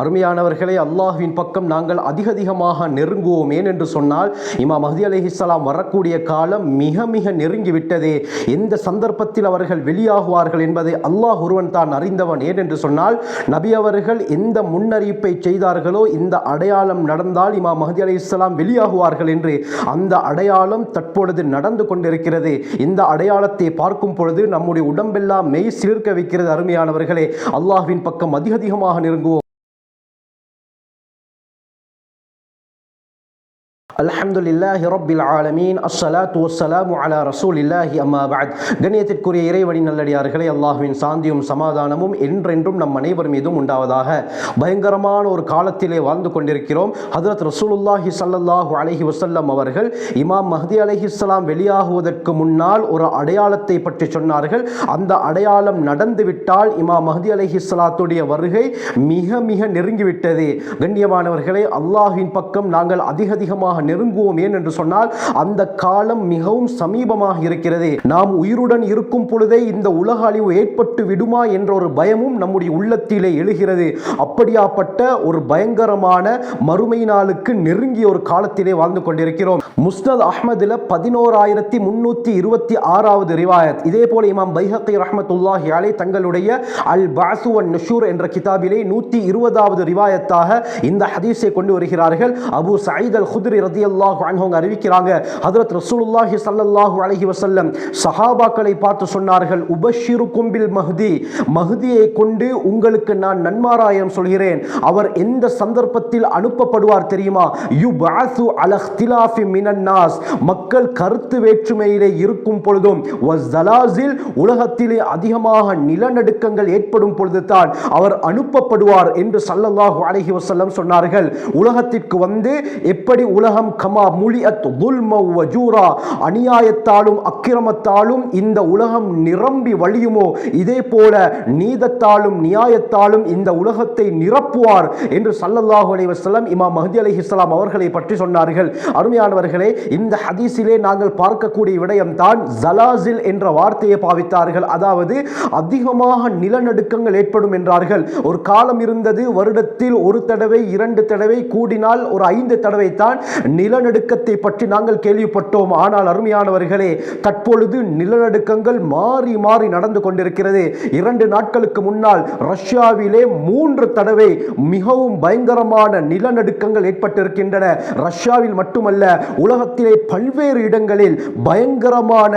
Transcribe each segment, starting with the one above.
அருமையானவர்களே அல்லாஹ்வின் பக்கம் நாங்கள் அதிக அதிகமாக நெருங்குவோம் ஏன் என்று சொன்னால் இமா மஹதி அலிஹிஸ்லாம் வரக்கூடிய காலம் மிக மிக நெருங்கி விட்டதே. எந்த சந்தர்ப்பத்தில் அவர்கள் வெளியாகுவார்கள் என்பதை அல்லாஹ் ஒருவன் தான் அறிந்தவன். ஏன் என்று சொன்னால் நபி அவர்கள் எந்த முன்னறிவிப்பை செய்தார்களோ இந்த அடையாளம் நடந்தால் இமா மஹதி அலைஹிஸ்ஸலாம் வெளியாகுவார்கள் என்று அந்த அடையாளம் தற்பொழுது நடந்து கொண்டிருக்கிறது. இந்த அடையாளத்தை பார்க்கும் பொழுது நம்முடைய உடம்பெல்லாம் மெய் சிலிர்க்க வைக்கிறது. அருமையானவர்களே அல்லாஹ்வின் பக்கம் அதிக அதிகமாக நெருங்குவோம். அல்ஹம்துலில்லாஹி ரப்பில் ஆலமீன். அஸ்ஸலாத்து வஸ்ஸலாமு அலா ரசூலில்லாஹி அம்மா பஅத். கண்ணியத்திற்குரிய இறைவனி நல்லடியார்களே அல்லாஹுவின் சாந்தியும் சமாதானமும் என்றென்றும் நம் அனைவர் மீதும் உண்டாவதாக பயங்கரமான ஒரு காலத்திலே வாழ்ந்து கொண்டிருக்கிறோம். ஹதரத் ரசூலுல்லாஹி ஸல்லல்லாஹு அலைஹி வசல்லம் அவர்கள் இமாம் மஹதி அலைஹிஸ்ஸலாம் வெளியாகுவதற்கு முன்னால் ஒரு அடையாளத்தை பற்றி சொன்னார்கள். அந்த அடையாளம் நடந்துவிட்டால் இமாம் மஹதி அலைஹிஸ்ஸலாத்துடைய வருகை மிக மிக நெருங்கிவிட்டது. கண்ணியமானவர்களே அல்லாஹின் பக்கம் நாங்கள் அதிக அதிகமாக நெருங்குவோம் ஏன் என்று சொன்னால் அந்த காலம் மிகவும் சமீபமாக இருக்கிறது. நாம் உயிருடன் இருக்கும் பொழுதே இந்த உலக அழிவு ஏற்பட்டு விடுமா என்ற ஒரு பயமும் நம்முடைய உள்ளத்திலே எழுகிறது. அப்படியாப்பட்ட ஒரு பயங்கரமான மறுமை நாளுக்கு நெருங்கிய ஒரு காலத்திலே வாழ்ந்து கொண்டிருக்கிறோம். முஸ்னத் அஹமதுல பதினோராயிரத்தி முன்னூத்தி இருபத்தி ஆறாவது ரிவாயத். இதே போல இமாம் பைஹக்கி ரஹமத்துல்லாஹி அலை தங்களுடைய அல் பாசு அன் நஷூர் என்ற கிதாபிலே நூத்தி இருபதாவது ரிவாயத்தாக இந்த ஹதீஸை கொண்டு வருகிறார்கள். அபு சயீத் அல் குத்ரி ரதியல்லாஹு அன்ஹு அவங்க அறிவிக்கிறாங்க. ஹதரத் ரசூலுல்லாஹி சல்லல்லாஹு அலஹி வசல்லம் சஹாபாக்களை பார்த்து சொன்னார்கள் உபஷிரு கும்பில் மஹதி. மஹதியை கொண்டு உங்களுக்கு நான் நன்மாராயம் சொல்கிறேன். அவர் எந்த சந்தர்ப்பத்தில் அனுப்பப்படுவார் தெரியுமா? யு பாசு அலஹ்திலாஃபி மினன்னாஸ் மக்கள் கருத்து வேற்றுமையிலே இருக்கும் பொழுதும் வஸ்ஸலாசில் உலகத்திலே அதிகமாக நிலநடுக்கங்கள் ஏற்படும் பொழுது தான் அவர் அனுப்பப்படுவார் என்று சல்லல்லாஹு அலஹி வசல்லம் சொன்னார்கள். உலகத்திற்கு வந்து எப்படி உலகம் கமா முலியத் துல்ம வஜூரா. அநியாயத்தாலும் அக்கிரமத்தாலும் இந்த உலகம் நிரம்பி வழியுமோ? இதே போல நீதத்தாலும் நியாயத்தாலும் இந்த உலகத்தை நிரப்புவார் என்று சல்லல்லாஹு அலைஹி இமா மஹதி மஹதி இஸ்லாம் அவர்களை பற்றி சொன்னார்கள். அருமையானவர்களே இந்த ஹதீஸிலே நாங்கள் பார்க்கக்கூடிய விடயம் தான் ஜலாசில் என்ற வார்த்தையை பாவித்தார்கள். அதாவது அதிகமாக நிலநடுக்கங்கள் ஏற்படும் என்றார்கள். ஒரு காலம் இருந்தது வருடத்தில் ஒரு தடவை இரண்டு தடவை கூடினால் ஒரு ஐந்து தடவை தான் நிலநடுக்கத்தை பற்றி நாங்கள் கேள்விப்பட்டோம். ஆனால் அருமையானவர்களே தற்பொழுது நிலநடுக்கங்கள் மாறி மாறி நடந்து கொண்டிருக்கிறது. இரண்டு நாட்களுக்கு முன்னால் ரஷ்யாவிலே மூன்று தடவை மிகவும் பயங்கரமான நிலநடுக்கங்கள் ஏற்பட்டிருக்கின்றன. ரஷ்யாவில் மட்டுமல்ல உலகத்திலே பல்வேறு இடங்களில் பயங்கரமான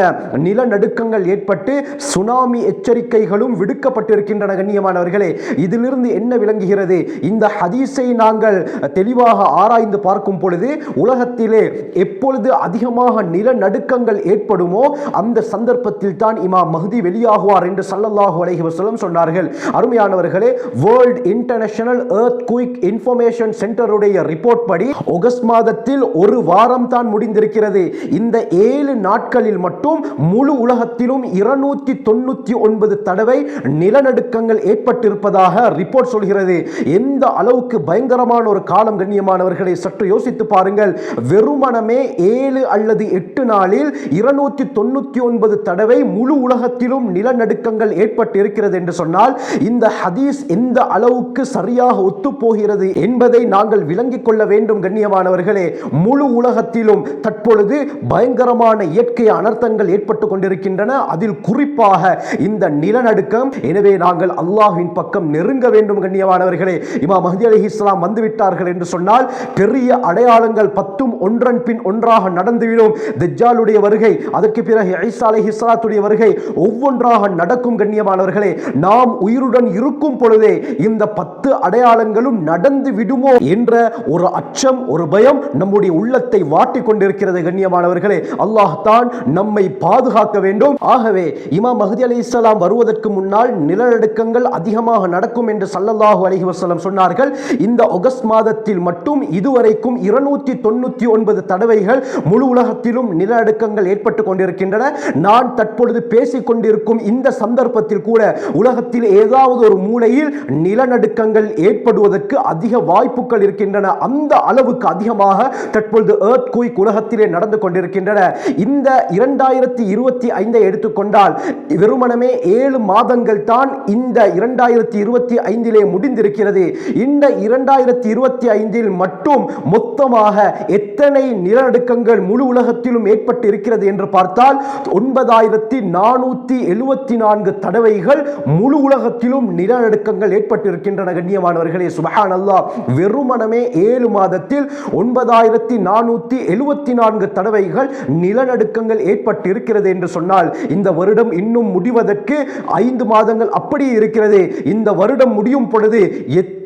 நிலநடுக்கங்கள் ஏற்பட்டு சுனாமி எச்சரிக்கைகளும் விடுக்கப்பட்டிருக்கின்றன கண்ணியமானவர்களே. இதிலிருந்து என்ன விளங்குகிறது? இந்த ஹதீஸை நாங்கள் தெளிவாக ஆராய்ந்து பார்க்கும் பொழுது உலகத்திலே எப்பொழுது அதிகமாக நிலநடுக்கங்கள் ஏற்படுமோ அந்த சந்தர்ப்பத்தில் தான் இமாம் மஹதி வெளியாகுவார் என்று சல்லல்லாஹு அலைஹி வஸல்லம் சொன்னார்கள். அருமையானவர்களே world international earthquake information சென்டருடைய ரிப்போர்ட் படி ஆகஸ்ட் மாதத்தில் ஒரு வாரம் தான் முடிந்திருக்கிறது. இந்த ஏழு நாட்களில் மட்டும் முழு உலகத்திலும் இருநூத்தி தொண்ணூத்தி ஒன்பது தடவை நிலநடுக்கங்கள் ஏற்பட்டிருப்பதாக ரிப்போர்ட் சொல்கிறது. எந்த அளவுக்கு பயங்கரமான ஒரு காலம் கண்ணியமானவர்களை சற்று யோசித்து பாருங்கள். வெறுமனமே ஏழு அல்லது எட்டு நாளில் இருநூத்தி தொண்ணூத்தி ஒன்பது தடவை முழு உலகத்திலும் நிலநடுக்கங்கள் ஏற்பட்டிருக்கிறது என்று சொன்னால் இந்த ஹதீஸ் எந்த அளவுக்கு சரியாக ஒத்துப்போகிறது என்பதை நாங்கள் விளங்கிக் கொள்ள வேண்டும் கண்ணியமானவர்களே. முழு உலகத்திலும் தற்பொழுது பயங்கரமான இயற்கை அனர்த்தங்கள் ஏற்பட்டு கொண்டிருக்கின்றன. அதில் குறிப்பாக இந்த நிலநடுக்கம். எனவே நாங்கள் அல்லாஹ்வின் பக்கம் நெருங்க வேண்டும் கண்ணியமானவர்களே. இமா மஹதி அலி இஸ்லாம் வந்துவிட்டார்கள் என்று சொன்னால் பெரிய அடையாளங்கள் பத்தும் ஒன்றன் பின் ஒன்றாக நடந்துவிடும். தஜ்ஜாலுடைய வருகை அதற்கு பிறகு ஐசா அலி இஸ்லாத்துடைய வருகை ஒவ்வொன்றாக நடக்கும் கண்ணியமானவர்களே நாம் உயிருடன் இருக்கும் பொழுதே இந்த பத்து அடையாளங்களும் நடந்து விடுமோ என்ற ஒரு அச்சம் ஒரு பயம் நம்முடைய உள்ளத்தை வாட்டி கொண்டிருக்கிறது கண்ணியமானவர்களே. அல்லாஹ் தான் நம்மை பாதுகாக்க வேண்டும். ஆகவே இமா மஹதி அலி இஸ்லாம் வருவதற்கு முன்னால் நிலநடுக்கங்கள் அதிகமாக நடக்கும் என்று சல்லல்லாஹு அலைஹி வசலம் சொன்னார்கள். இந்த ஆகஸ்ட் மாதத்தில் மட்டும் இதுவரைக்கும் இருநூத்தி தொண்ணூற்றி ஒன்பது தடவைகள் முழு உலகத்திலும் நிலநடுக்கங்கள் ஏற்பட்டு கொண்டிருக்கின்றன. நான் தற்பொழுது பேசிக் கொண்டிருக்கும் இந்த சந்தர்ப்பத்தில் கூட உலகத்தில் ஏதாவது ஒரு மூலையில் நிலநடுக்கங்கள் ஏற்படுவதற்கு அதிக வாய்ப்புகள் இருக்கின்றன. அந்த அளவுக்கு அதிகமாக தற்பொழுது எர்த் குயிக் உலகத்திலே நடந்து கொண்டிருக்கின்றன. இந்த இரண்டாயிரத்தி இருபத்தி ஐந்தை எடுத்துக்கொண்டால் வெறுமனமே ஏழு மாதங்கள் தான் இந்த இரண்டாயிரத்தி இருபத்தி ஐந்திலே முடிந்திருக்கிறது. இந்த இரண்டாயிரத்தி இருபத்தி ஐந்தில் மட்டும் மொத்தமாக எத்தனை நிலநடுக்கங்கள் முழு உலகத்திலும் ஏற்பட்டு இருக்கிறது என்று பார்த்தால் ஒன்பதாயிரத்தி நானூற்றி எழுபத்தி நான்கு தடவைகள் முழு உலகத்திலும் நிலநடுக்கங்கள் ஏற்பட்டிருக்கின்றன கண்ணியமானவர்களே. சுபஹான் அல்லா வெறுமனமே ஏழு மாதத்தில் ஒன்பதாயிரத்தி நானூற்றி எழுபத்தி நான்கு தடவைகள் நிலநடுக்கங்கள் ஏற்பட்டு இருக்கிறது என்று சொன்னால் இந்த வருடம் இன்னும் முடிவதற்கு ஐந்து மாதங்கள் அப்படியே இருக்கிறது. இந்த வருடம் முடியும் பொழுது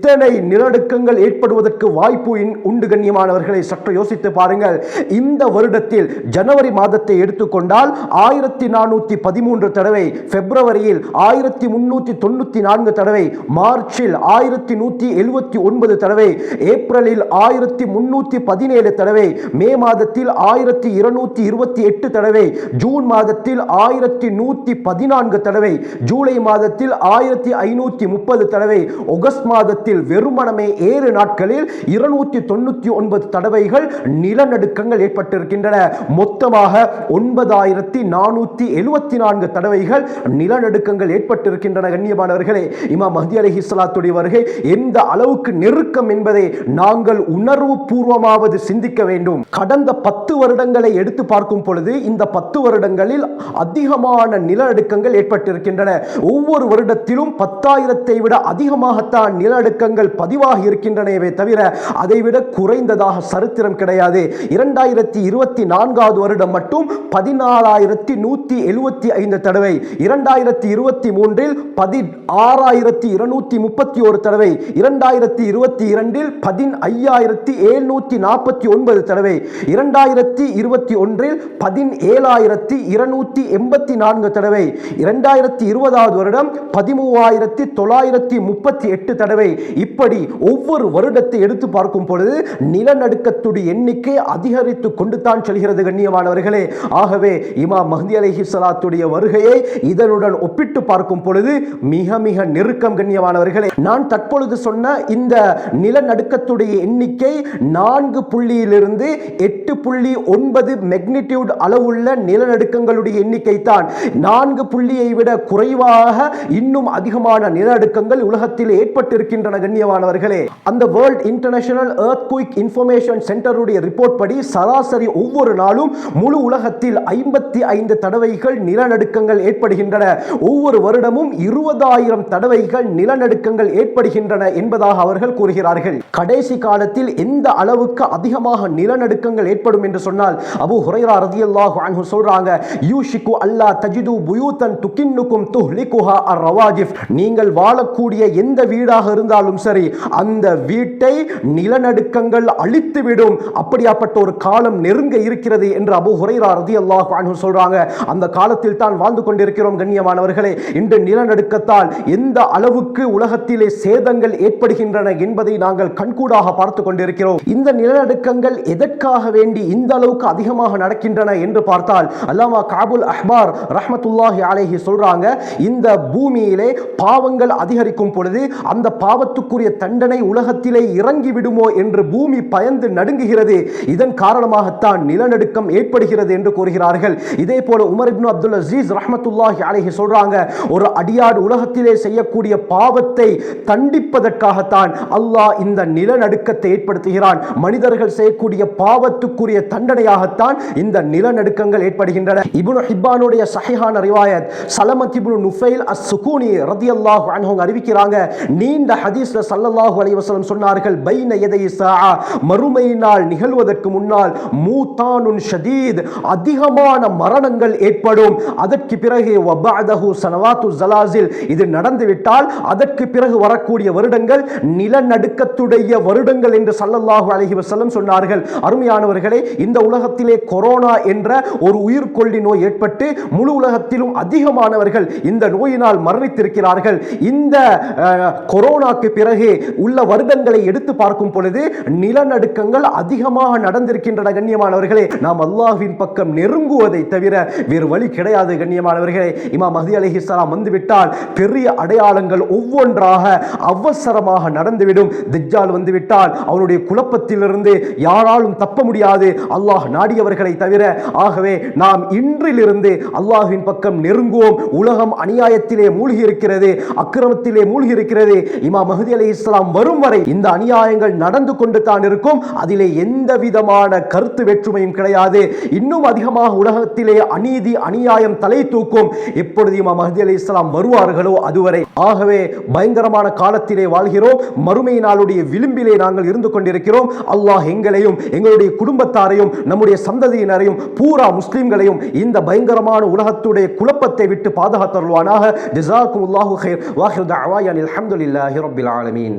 எத்தனை நிலநடுக்கங்கள் ஏற்படுவதற்கு வாய்ப்பு உண்டு கண்ணியமானவர்களை சற்று யோசித்து பாருங்கள். இந்த வருடத்தில் ஜனவரி மாதத்தை எடுத்துக்கொண்டால் ஆயிரத்தி நானூற்றி பதிமூன்று தடவை பிப்ரவரியில் ஆயிரத்தி முன்னூற்றி தொண்ணூற்றி நான்கு தடவை மார்ச்சில் ஆயிரத்தி நூற்றி எழுபத்தி ஒன்பது தடவை ஏப்ரலில் ஆயிரத்தி முன்னூற்றி பதினேழு தடவை மே மாதத்தில் ஆயிரத்தி இருநூற்றி இருபத்தி எட்டு தடவை ஜூன் மாதத்தில் ஆயிரத்தி நூற்றி பதினான்கு தடவை ஜூலை மாதத்தில் ஆயிரத்தி ஐநூற்றி முப்பது தடவை ஆகஸ்ட் மாதத்தில் வெறுமனமே ஏழு நாட்களில் இருநூத்தி தொண்ணூத்தி ஒன்பது தடவைகள் நிலநடுக்கங்கள் ஏற்பட்டிருக்கின்றன. மொத்தமாக ஒன்பதாயிரத்தி நானூத்தி எழுபத்தி நான்கு தடவைகள் நிலநடுக்கங்கள் ஏற்பட்டிருக்கின்றன கண்ணியமானவர்களே. இமாம் மஹதி அலஹி சலாத்துடைய வருகை எந்த அளவுக்கு நெருக்கம் என்பதை நாங்கள் உணர்வு பூர்வமாவது சிந்திக்க வேண்டும். கடந்த பத்து வருடங்களை எடுத்து பார்க்கும் பொழுது இந்த பத்து வருடங்களில் அதிகமான நிலநடுக்கங்கள் ஏற்பட்டிருக்கின்றன. ஒவ்வொரு வருடத்திலும் பத்தாயிரத்தை விட அதிகமாகத்தான் நிலநடுக்க இயக்கங்கள் பதிவாகி இருக்கின்றனவே தவிர அதைவிட குறைந்ததாக சரித்திரம் கிடையாது. இரண்டாயிரத்தி இருபத்தி நான்காவது வருடம் மட்டும் பதினாலாயிரத்தி நூற்றி எழுபத்தி ஐந்து தடவை. இரண்டாயிரத்தி இருபத்தி மூன்றில் பதி ஆறாயிரத்தி இருநூத்தி முப்பத்தி ஒரு தடவை. இரண்டாயிரத்தி இருபத்தி இரண்டில் பதின் ஐயாயிரத்தி எழுநூத்தி நாற்பத்தி ஒன்பது தடவை. இரண்டாயிரத்தி இருபத்தி ஒன்றில் பதின் ஏழாயிரத்தி இருநூத்தி எண்பத்தி நான்கு தடவை. இரண்டாயிரத்தி இருபதாவது வருடம் பதிமூவாயிரத்தி தொள்ளாயிரத்தி முப்பத்தி எட்டு தடவை. இப்படி ஒவ்வொரு வருடத்தை எடுத்து பார்க்கும் பொழுது நிலநடுக்கத்துடைய எண்ணிக்கை அதிகரித்து கொண்டு தான் செல்கிறது கண்ணியமானவர்களே. ஆகவே இமாம் மஹதி அலைஹி ஸலாத்துடைய வருகையை இதனுடன் ஒப்பிட்டு பார்க்கும் பொழுது மிக மிக நெருக்கம் கண்ணியமானவர்களே. நான் தற்பொழுது சொன்ன இந்த நிலநடுக்கத்துடைய எண்ணிக்கை நான்கு புள்ளியிலிருந்து எட்டு புள்ளி ஒன்பது மெக்னிடியூட் அளவுள்ள நிலநடுக்கங்களுடைய எண்ணிக்கை தான் நான்கு புள்ளியை விட குறைவாக இன்னும் அதிகமான நிலநடுக்கங்கள் உலகத்தில் ஏற்பட்டிருக்கின்றன கண்ணியமானவர்களே அந்த world international earthquake information சென்டருடைய ரிப்போர்ட் படி சராசரி ஒவ்வொரு நாளும் முழு உலகத்தில் ஐம்பத்தி ஐந்து தடவைகள் நிலநடுக்கங்கள் ஏற்படுகின்றன. ஒவ்வொரு வருடமும் இருபதாயிரம் தடவைகள் நிலநடுக்கங்கள் ஏற்படுகின்றன என்பதாக அவர்கள் கூறுகிறார்கள். கடைசி காலத்தில் எந்த அளவுக்கு அதிகமாக நிலநடுக்கங்கள் ஏற்படும் என்று சொன்னால் அபு ஹுரைரா ரதியல்லாஹு அன்ஹு சொல்றாங்க யூஷிக்கு அல்லா தஜிது புயூத்தன் துக்கின்னுக்கும் துஹ்லிகுஹா அர் ரவாஜிஃப் நீங்கள் வாழக்கூடிய எந்த வீடாக இருந்தாலும் இருந்தாலும் சரி அந்த வீட்டை நிலநடுக்கங்கள் அழித்துவிடும். அப்படியாப்பட்ட ஒரு காலம் நெருங்க இருக்கிறது என்று அபு ஹுரைரா ரதி அல்லாஹ் சொல்றாங்க. அந்த காலத்தில் தான் வாழ்ந்து கொண்டிருக்கிறோம் கண்ணியமானவர்களே. இன்று நிலநடுக்கத்தால் எந்த அளவுக்கு உலகத்திலே சேதங்கள் ஏற்படுகின்றன என்பதை நாங்கள் கண்கூடாக பார்த்து கொண்டிருக்கிறோம். இந்த நிலநடுக்கங்கள் எதற்காக வேண்டி இந்த அளவுக்கு அதிகமாக நடக்கின்றன என்று பார்த்தால் அல்லாமா காபுல் அஹ்பார் ரஹமத்துல்லாஹி அலேஹி சொல்றாங்க இந்த பூமியிலே பாவங்கள் அதிகரிக்கும் பொழுது அந்த பாவத்து பாவத்துக்குரிய தண்டனை உலகத்திலே இறங்கி விடுமோ என்று பூமி பயந்து நடுங்குகிறது. இதன் காரணமாகத்தான் நிலநடுக்கம் ஏற்படுகிறது என்று கூறுகிறார்கள். இதே போல உமர் இப்னு அப்துல் அசீஸ் ரஹமத்துல்லாஹி அலைஹி சொல்றாங்க ஒரு அடியாடு உலகத்திலே செய்யக்கூடிய பாவத்தை தண்டிப்பதற்காகத்தான் அல்லாஹ் இந்த நிலநடுக்கத்தை ஏற்படுத்துகிறான். மனிதர்கள் செய்யக்கூடிய பாவத்துக்குரிய தண்டனையாகத்தான் இந்த நிலநடுக்கங்கள் ஏற்படுகின்றன. இபுனு ஹிப்பானுடைய சஹிஹான ரிவாயத் சலமத் இபுனு நுஃபைல் அஸ் சுகூனி ரதி அல்லாஹ் அறிவிக்கிறாங்க நீண்ட ஹதீஸ் ஹதீஸ்ல சல்லல்லாஹு அலைஹி வஸல்லம் சொன்னார்கள் பைன எதை ஸாஆ மறுமை நாள் நிகழ்வதற்கு முன்னால் மூத்தானுன் ஷதீத் அதிகமான மரணங்கள் ஏற்படும். அதற்கு பிறகு வபாதஹு சனவாத்து ஜலாசில் இது நடந்துவிட்டால் அதற்கு பிறகு வரக்கூடிய வருடங்கள் நிலநடுக்கத்துடைய வருடங்கள் என்று சல்லல்லாஹு அலைஹி வஸல்லம் சொன்னார்கள். அருமையானவர்களே இந்த உலகத்திலே கொரோனா என்ற ஒரு உயிர்கொல்லி நோய் ஏற்பட்டு முழு உலகத்திலும் அதிகமானவர்கள் இந்த நோயினால் மரணித்திருக்கிறார்கள். இந்த கொரோனாக்கு பிறகு உள்ள வருடங்களை எடுத்து பார்க்கும் பொழுது நிலநடுக்கங்கள் அதிகமாக நடந்திருக்கின்றன கண்ணியமானவர்களே. நாம் அல்லாஹ்வின் பக்கம் நெருங்குவதை தவிர வேறு வழி கிடையாது கண்ணியமானவர்களே. இமாம் மஹதி அலைஹிஸ்ஸலாம் வந்துவிட்டால் பெரிய அடையாளங்கள் ஒவ்வொன்றாக அவசரமாக நடந்துவிடும். திஜால் வந்துவிட்டால் அவனுடைய குழப்பத்திலிருந்து யாராலும் தப்ப முடியாது. அல்லாஹ் நாடியவர்களை தவிர. ஆகவே நாம் இன்றிலிருந்து அல்லாஹின் பக்கம் நெருங்குவோம். உலகம் அநியாயத்திலே மூழ்கி இருக்கிறது அக்கிரமத்திலே மூழ்கி இருக்கிறது இமா மஹதி அலி இஸ்லாம் வரும் வரை இந்த அநியாயங்கள் நடந்து கொண்டு தான் இருக்கும். அதிலே எந்த விதமான கருத்து வேற்றுமையும் கிடையாது. இன்னும் அதிகமாக உலகத்திலே அநீதி அநியாயம் தலை தூக்கும். எப்பொழுது இமாம் மஹதி அலி இஸ்லாம் வருவார்களோ அதுவரை ஆகவே பயங்கரமான காலத்திலே வாழ்கிறோம். மறுமை நாளுடைய விளிம்பிலே நாங்கள் இருந்து கொண்டிருக்கிறோம். அல்லாஹ் எங்களையும் எங்களுடைய குடும்பத்தாரையும் நம்முடைய சந்ததியினரையும் பூரா முஸ்லிம்களையும் இந்த பயங்கரமான உலகத்துடைய குழப்பத்தை விட்டு பாதுகாத்தருள்வானாக خير واخر ஹைர் الحمد لله رب العالمين ஆலமீன்